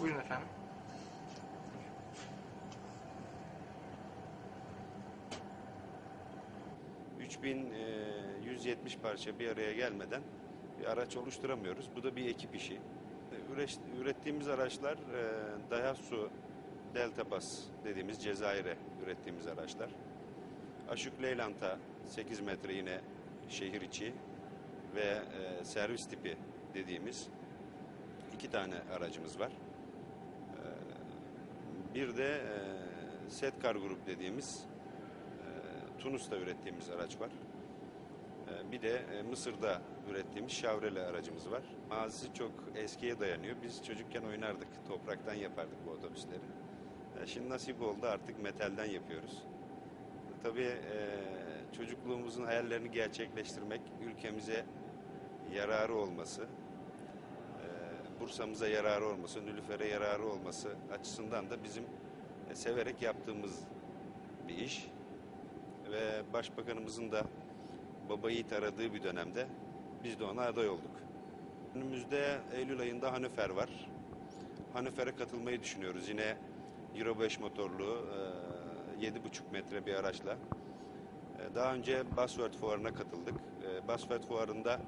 Buyurun efendim. e, 3170 parça bir araya gelmeden bir araç oluşturamıyoruz. Bu da bir ekip işi. Ürettiğimiz araçlar e, Daihatsu Delta Bus dediğimiz Cezayir'e ürettiğimiz araçlar. Aşık Leylant'a 8 metre yine şehir içi ve e, servis tipi dediğimiz iki tane aracımız var. Bir de e, Setkar Grup dediğimiz e, Tunus'ta ürettiğimiz araç var. E, bir de e, Mısır'da ürettiğimiz Chevrolet aracımız var. Mazisi çok eskiye dayanıyor. Biz çocukken oynardık, topraktan yapardık bu otobüsleri. E, şimdi nasip oldu artık metalden yapıyoruz. Tabii e, çocukluğumuzun hayallerini gerçekleştirmek, ülkemize yararı olması, Bursa'mıza yararı olması, Nülüfer'e yararı olması açısından da bizim e, severek yaptığımız bir iş. Ve Başbakanımızın da baba yiğit aradığı bir dönemde biz de ona aday olduk. Önümüzde Eylül ayında Hanöfer var. Hanöfer'e katılmayı düşünüyoruz. Yine Euro 5 motorlu e, 7,5 metre bir araçla. E, Daha önce Buzzword Fuarı'na katıldık. E, Buzzword Fuarı'nda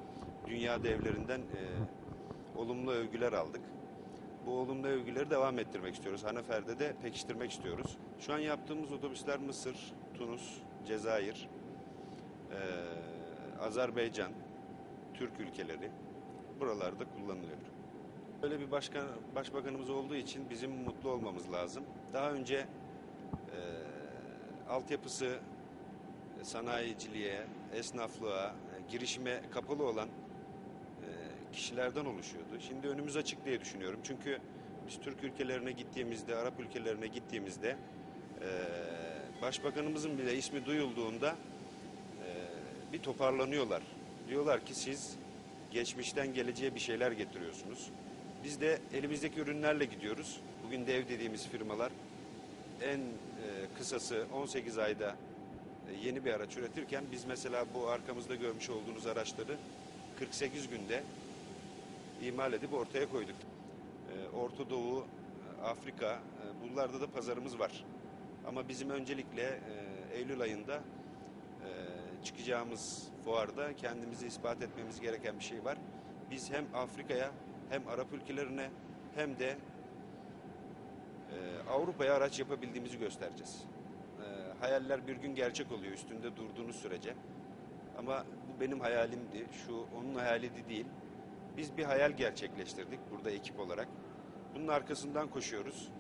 dünya devlerinden e, olumlu övgüler aldık. Bu olumlu övgüleri devam ettirmek istiyoruz. Hanöfer'de de pekiştirmek istiyoruz. Şu an yaptığımız otobüsler Mısır, Tunus, Cezayir, e, Azerbaycan, Türk ülkeleri buralarda kullanılıyor. Böyle bir başkan, başbakanımız olduğu için bizim mutlu olmamız lazım. Daha önce e, altyapısı sanayiciliğe, esnaflığa, girişime kapalı olan kişilerden oluşuyordu. Şimdi önümüz açık diye düşünüyorum. Çünkü biz Türk ülkelerine gittiğimizde, Arap ülkelerine gittiğimizde e, başbakanımızın bile ismi duyulduğunda e, bir toparlanıyorlar. Diyorlar ki siz geçmişten geleceğe bir şeyler getiriyorsunuz. Biz de elimizdeki ürünlerle gidiyoruz. Bugün dev dediğimiz firmalar en kısası 18 ayda yeni bir araç üretirken biz mesela bu arkamızda görmüş olduğunuz araçları 48 günde imal edip ortaya koyduk. E, Orta Doğu, Afrika e, bunlarda da pazarımız var. Ama bizim öncelikle e, Eylül ayında e, çıkacağımız fuarda kendimizi ispat etmemiz gereken bir şey var. Biz hem Afrika'ya hem Arap ülkelerine hem de Avrupa'ya araç yapabildiğimizi göstereceğiz. Hayaller bir gün gerçek oluyor üstünde durduğunuz sürece. Ama bu benim hayalimdi, şu onun hayaliydi değil. Biz bir hayal gerçekleştirdik burada ekip olarak. Bunun arkasından koşuyoruz.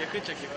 Yakın çekim.